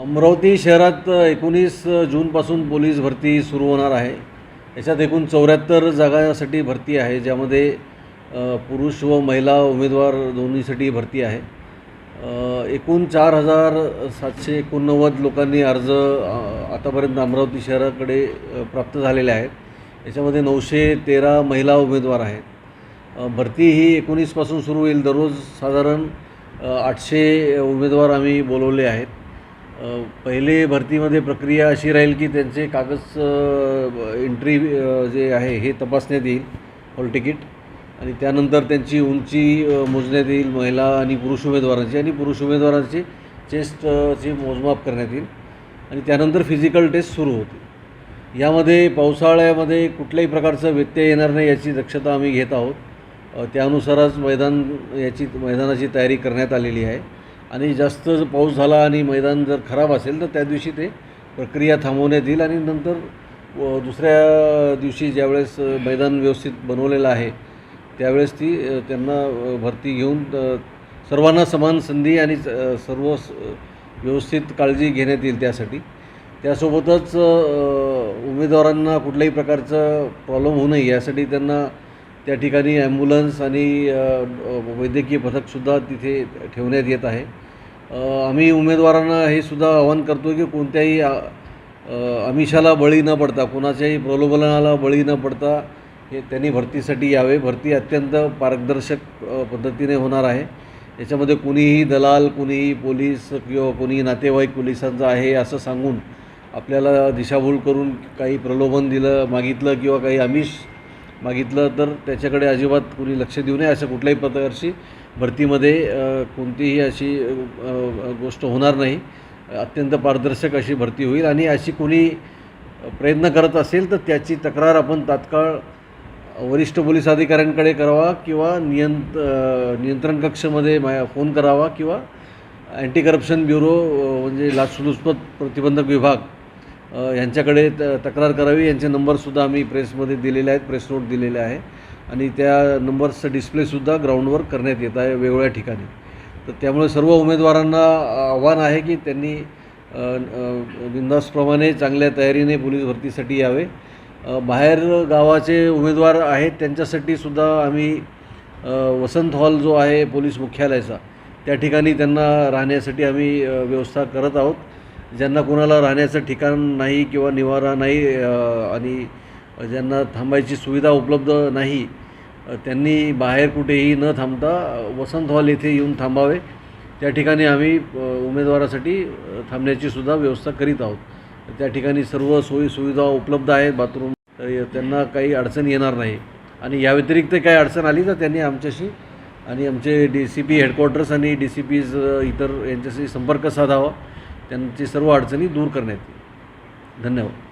अमरावती शहरात एकोणीस जूनपासून पोलीस भरती सुरू होणार आहे. याच्यात एकूण चौऱ्याहत्तर जागासाठी भरती आहे ज्यामध्ये पुरुष व महिला उमेदवार दोन्हीसाठी भरती आहे. एकूण चार हजार सातशे एकोणनव्वद लोकांनी अर्ज आतापर्यंत अमरावती शहराकडे प्राप्त झालेले आहेत. याच्यामध्ये नऊशे तेरा महिला उमेदवार आहेत. भरती ही एकोणीसपासून सुरू होईल. दररोज साधारण आठशे उमेदवार आम्ही बोलवले आहेत. पहिले भरतीमध्ये प्रक्रिया अशी राहील की त्यांचे कागद एंट्री जे आहे हे तपासण्यात येईल हॉल तिकीट आणि त्यानंतर त्यांची उंची मोजण्यात येईल महिला आणि पुरुष उमेदवारांची. आणि पुरुष उमेदवारांची चेस्टचे मोजमाप करण्यात येईल. आणि त्यानंतर फिजिकल टेस्ट सुरू होतील. यामध्ये पावसाळ्यामध्ये कुठल्याही प्रकारचं व्यत्यय येणार नाही याची दक्षता आम्ही घेत आहोत. त्यानुसारच मैदान याची मैदानाची तयारी करण्यात आलेली आहे. आणि जास्त जर पाऊस झाला आणि मैदान जर खराब असेल तर त्या दिवशी ते प्रक्रिया थांबवण्यात येईल आणि नंतर व दुसऱ्या दिवशी ज्यावेळेस मैदान व्यवस्थित बनवलेलं आहे त्यावेळेस ती त्यांना भरती घेऊन सर्वांना समान संधी आणि सर्व स- व्यवस्थित काळजी घेण्यात येईल त्यासाठी. त्यासोबतच उमेदवारांना कुठल्याही प्रकारचं प्रॉब्लेम होऊ नये यासाठी त्यांना त्या ठिकाणी ॲम्ब्युलन्स आणि वैद्यकीय पथकसुद्धा तिथे ठेवण्यात येत आहे. आम्ही उमेदवारांना हे सुद्धा आवाहन करतो की कोणत्याही आमिषाला बळी न पडता कोणाच्याही प्रलोभनाला बळी न पडता हे त्यांनी भरतीसाठी यावे. भरती अत्यंत पारदर्शक पद्धतीने होणार आहे. याच्यामध्ये कुणीही दलाल कुणीही पोलीस किंवा कोणीही नातेवाईक पोलिसांचा आहे असं सांगून आपल्याला दिशाभूल करून काही प्रलोभन दिलं मागितलं किंवा काही आमिष मागितलं तर त्याच्याकडे अजिबात कुणी लक्ष देऊ नये अशा कुठल्याही प्रकारची भरतीमध्ये कोणतीही अशी गोष्ट होणार नाही. अत्यंत पारदर्शक अशी भरती होईल आणि अशी कोणी प्रयत्न करत असेल तर त्याची तक्रार आपण तात्काळ वरिष्ठ पोलीस अधिकाऱ्यांकडे करावा किंवा नियंत नियंत्रण कक्षमध्ये मा फोन करावा किंवा अँटी करप्शन ब्युरो म्हणजे लाचलुचपत प्रतिबंधक विभाग यांच्याकडे त तक्रार करावी. यांचे नंबरसुद्धा आम्ही प्रेसमध्ये दिलेले आहेत प्रेस नोट दिलेले आहे. आणि त्या नंबर्सचं डिस्प्लेसुद्धा ग्राउंडवर करण्यात येत आहे वेगवेगळ्या ठिकाणी. तर त्यामुळे सर्व उमेदवारांना आव्हान आहे की त्यांनी बिंदासप्रमाणे चांगल्या तयारीने पोलीस भरतीसाठी यावे. बाहेर गावाचे उमेदवार आहेत त्यांच्यासाठी सुद्धा आम्ही वसंत हॉल जो आहे पोलीस मुख्यालयाचा त्या ठिकाणी त्यांना राहण्यासाठी आम्ही व्यवस्था करत आहोत. ज्यांना कोणाला राहण्याचं ठिकाण नाही किंवा निवारा नाही आणि ज्यांना थांबायची सुविधा उपलब्ध नाही त्यांनी बाहेर कुठेही न थांबता वसंत हॉल येथे येऊन थांबावे. त्या ठिकाणी आम्ही उमेदवारासाठी थांबण्याची सुद्धा व्यवस्था करीत आहोत. त्या ठिकाणी सर्व सोयीसुविधा उपलब्ध आहेत बाथरूम त्यांना काही अडचण येणार नाही. आणि या व्यतिरिक्त काही अडचण आली तर त्यांनी आमच्याशी आणि आमचे डी सी पी हेडक्वार्टर्स आणि डी सी पीज इतर यांच्याशी संपर्क साधावा. त्यांची सर्व अडचणी दूर करण्यात येईल. धन्यवाद.